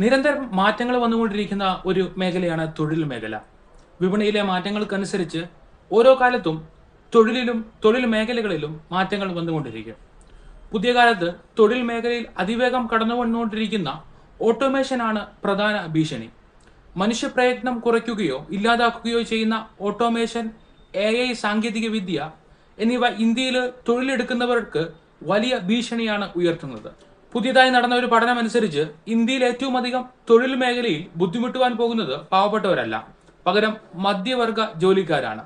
നിരന്തരം മാറ്റങ്ങൾ വന്നുകൊണ്ടിരിക്കുന്ന ഒരു മേഖലയാണ് തൊഴിൽ മേഖല. വിപണിയിലെ മാറ്റങ്ങൾക്കനുസരിച്ച് ഓരോ കാലത്തും തൊഴിലിലും തൊഴിൽ മേഖലകളിലും മാറ്റങ്ങൾ വന്നുകൊണ്ടിരിക്കും പുതിയ കാലത്ത് തൊഴിൽ മേഖലയിൽ അതിവേഗം കടന്നു വന്നുകൊണ്ടിരിക്കുന്ന ഓട്ടോമേഷനാണ് പ്രധാന ഭീഷണി. മനുഷ്യപ്രയത്നം കുറയ്ക്കുകയോ ഇല്ലാതാക്കുകയോ ചെയ്യുന്ന ഓട്ടോമേഷൻ എ ഐ സാങ്കേതിക വിദ്യ എന്നിവ ഇന്ത്യയിൽ തൊഴിലെടുക്കുന്നവർക്ക് വലിയ ഭീഷണിയാണ് ഉയർത്തുന്നത്. പുതിയതായി നടന്ന ഒരു പഠനമനുസരിച്ച് ഇന്ത്യയിൽ ഏറ്റവും അധികം തൊഴിൽ മേഖലയിൽ ബുദ്ധിമുട്ടുവാൻ പോകുന്നത് പാവപ്പെട്ടവരല്ല. പകരം മധ്യവർഗ ജോലിക്കാരാണ്.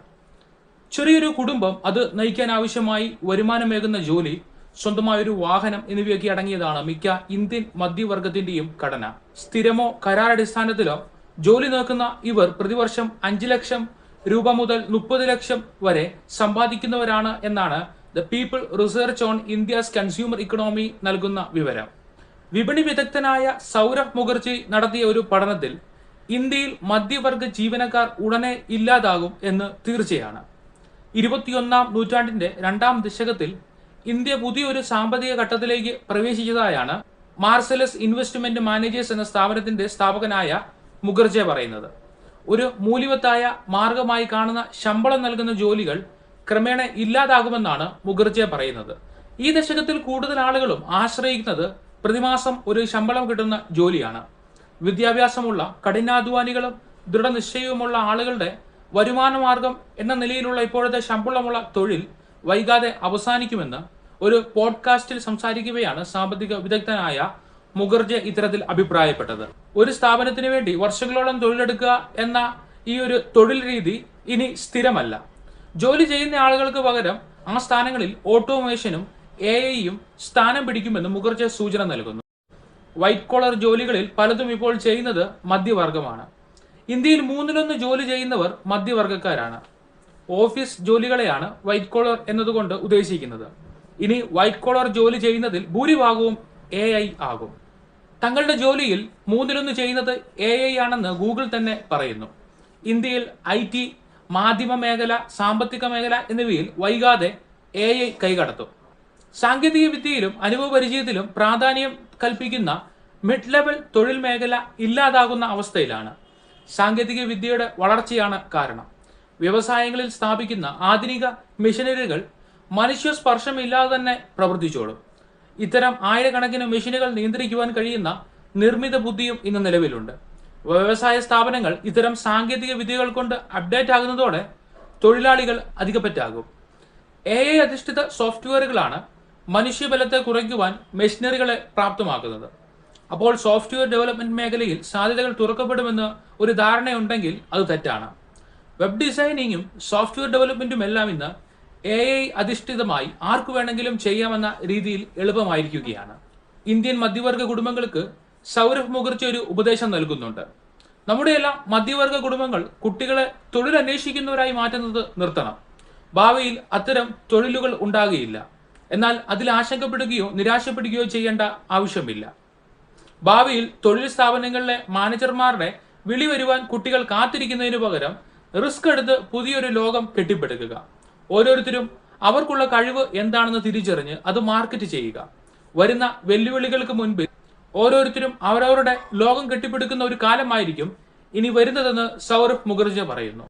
ചെറിയൊരു കുടുംബം അത് നയിക്കാൻ ആവശ്യമായി വരുമാനമേകുന്ന ജോലി സ്വന്തമായൊരു വാഹനം എന്നിവയൊക്കെ അടങ്ങിയതാണ് മിക്ക ഇന്ത്യൻ മധ്യവർഗത്തിന്റെയും ഘടന. സ്ഥിരമോ കരാറടിസ്ഥാനത്തിലോ ജോലി നോക്കുന്ന ഇവർ പ്രതിവർഷം അഞ്ച് ലക്ഷം രൂപ മുതൽ മുപ്പത് ലക്ഷം വരെ സമ്പാദിക്കുന്നവരാണ് എന്നാണ് the people research on India's consumer economy നൽകുന്ന വിവരം. വിപണി വിദഗ്ധനായ സൗരഭ് മുഖർജി നടത്തിയ ഒരു പഠനത്തിൽ ഇന്ത്യയിൽ മധ്യവർഗ ജീവനക്കാർ ഉടനെ ഇല്ലാതാകും എന്ന് തീർച്ചയാണ്. ഇരുപത്തിയൊന്നാം നൂറ്റാണ്ടിന്റെ രണ്ടാം ദശകത്തിൽ ഇന്ത്യ പുതിയൊരു സാമ്പത്തിക ഘട്ടത്തിലേക്ക് പ്രവേശിച്ചതായാണ് മാർസലസ് ഇൻവെസ്റ്റ്മെന്റ് മാനേജേഴ്സ് എന്ന സ്ഥാപനത്തിന്റെ സ്ഥാപകനായ മുഖർജെ പറയുന്നത്. ഒരു മൂല്യവത്തായ മാർഗമായി കാണുന്ന ശമ്പളം നൽകുന്ന ജോലികൾ ക്രമേണ ഇല്ലാതാകുമെന്നാണ് മുഖർജിയെ പറയുന്നത്. ഈ ദശകത്തിൽ കൂടുതൽ ആളുകളും ആശ്രയിക്കുന്നത് പ്രതിമാസം ഒരു ശമ്പളം കിട്ടുന്ന ജോലിയാണ്. വിദ്യാഭ്യാസമുള്ള കഠിനാധ്വാനികളും ദൃഢനിശ്ചയവുമുള്ള ആളുകളുടെ വരുമാന മാർഗം എന്ന നിലയിലുള്ള ഇപ്പോഴത്തെ ശമ്പളമുള്ള തൊഴിൽ വൈകാതെ അവസാനിക്കുമെന്ന് ഒരു പോഡ്കാസ്റ്റിൽ സംസാരിക്കുകയാണ് സാമ്പത്തിക വിദഗ്ധനായ മുഖർജി ഇത്തരത്തിൽ അഭിപ്രായപ്പെട്ടത്. ഒരു സ്ഥാപനത്തിന് വേണ്ടി വർഷങ്ങളോളം തൊഴിലെടുക്കുക എന്ന ഈ ഒരു തൊഴിൽ രീതി ഇനി സ്ഥിരമല്ല. ജോലി ചെയ്യുന്ന ആളുകൾക്ക് പകരം ആ സ്ഥാനങ്ങളിൽ ഓട്ടോമേഷനും എ ഐയും സ്ഥാനം പിടിക്കുമെന്ന് മുഖർജി സൂചന നൽകുന്നു. വൈറ്റ് കോളർ ജോലികളിൽ പലതും ഇപ്പോൾ ചെയ്യുന്നത് മധ്യവർഗമാണ്. ഇന്ത്യയിൽ മൂന്നിലൊന്ന് ജോലി ചെയ്യുന്നവർ മധ്യവർഗക്കാരാണ്. ഓഫീസ് ജോലികളെയാണ് വൈറ്റ് കോളർ എന്നതുകൊണ്ട് ഉദ്ദേശിക്കുന്നത്. ഇനി വൈറ്റ് കോളർ ജോലി ചെയ്യുന്നതിൽ ഭൂരിഭാഗവും എ ഐ ആകും. തങ്ങളുടെ ജോലിയിൽ മൂന്നിലൊന്ന് ചെയ്യുന്നത് എ ഐ ആണെന്ന് ഗൂഗിൾ തന്നെ പറയുന്നു. ഇന്ത്യയിൽ ഐ ടി മാധ്യമ മേഖല സാമ്പത്തിക മേഖല എന്നിവയിൽ വൈകാതെ എ ഐ കൈകടത്തും. സാങ്കേതിക വിദ്യയിലും അനുഭവ പരിചയത്തിലും പ്രാധാന്യം കൽപ്പിക്കുന്ന മിഡ് ലെവൽ തൊഴിൽ മേഖല ഇല്ലാതാകുന്ന അവസ്ഥയിലാണ് സാങ്കേതിക വിദ്യയുടെ വളർച്ചയാണ് കാരണം. വ്യവസായങ്ങളിൽ സ്ഥാപിക്കുന്ന ആധുനിക മെഷീനറികൾ മനുഷ്യ സ്പർശമില്ലാതെ തന്നെ പ്രവർത്തിച്ചോളും. ഇത്തരം ആയിരക്കണക്കിന് മെഷീനുകൾ നിയന്ത്രിക്കുവാൻ കഴിയുന്ന നിർമ്മിത ബുദ്ധിയും ഇന്ന് നിലവിലുണ്ട്. വ്യവസായ സ്ഥാപനങ്ങൾ ഇത്തരം സാങ്കേതിക വിദ്യകൾ കൊണ്ട് അപ്ഡേറ്റ് ആകുന്നതോടെ തൊഴിലാളികൾ അധികപ്പറ്റാകും. എ ഐ അധിഷ്ഠിത സോഫ്റ്റ്വെയറുകളാണ് മനുഷ്യബലത്തെ കുറയ്ക്കുവാൻ മെഷീനറികളെ പ്രാപ്തമാക്കുന്നത്. അപ്പോൾ സോഫ്റ്റ്വെയർ ഡെവലപ്മെന്റ് മേഖലയിൽ സാധ്യതകൾ തുറക്കപ്പെടുമെന്ന് ഒരു ധാരണയുണ്ടെങ്കിൽ അത് തെറ്റാണ്. വെബ് ഡിസൈനിങ്ങും സോഫ്റ്റ്വെയർ ഡെവലപ്മെന്റും എല്ലാം ഇന്ന് എ ഐ അധിഷ്ഠിതമായി ആർക്കു വേണമെങ്കിലും ചെയ്യാമെന്ന രീതിയിൽ എളുപ്പമായിരിക്കുകയാണ്. ഇന്ത്യൻ മധ്യവർഗ കുടുംബങ്ങൾക്ക് സൗരഭ് മുഖർജി ഒരു ഉപദേശം നൽകുന്നുണ്ട്. നമ്മുടെ എല്ലാം മധ്യവർഗ കുടുംബങ്ങൾ കുട്ടികളെ തൊഴിൽ അന്വേഷിക്കുന്നവരായി മാറ്റുന്നത് നിർത്തണം. ഭാവിയിൽ അത്തരം തൊഴിലുകൾ ഉണ്ടാകുകയില്ല. എന്നാൽ അതിൽ ആശങ്കപ്പെടുകയോ നിരാശപ്പെടുകയോ ചെയ്യേണ്ട ആവശ്യമില്ല. ഭാവിയിൽ തൊഴിൽ സ്ഥാപനങ്ങളിലെ മാനേജർമാരുടെ വിളി വരുവാൻ കുട്ടികൾ കാത്തിരിക്കുന്നതിന് പകരം റിസ്ക് എടുത്ത് പുതിയൊരു ലോകം കെട്ടിപ്പടുക്കുക. ഓരോരുത്തരും അവർക്കുള്ള കഴിവ് എന്താണെന്ന് തിരിച്ചറിഞ്ഞ് അത് മാർക്കറ്റ് ചെയ്യുക. വരുന്ന വെല്ലുവിളികൾക്ക് മുൻപിൽ ഓരോരുത്തരും അവരവരുടെ ലോകം കെട്ടിപ്പടുക്കുന്ന ഒരു കാലമായിരിക്കും ഇനി വരുന്നതെന്ന് സൗരഭ് മുഖർജി പറയുന്നു.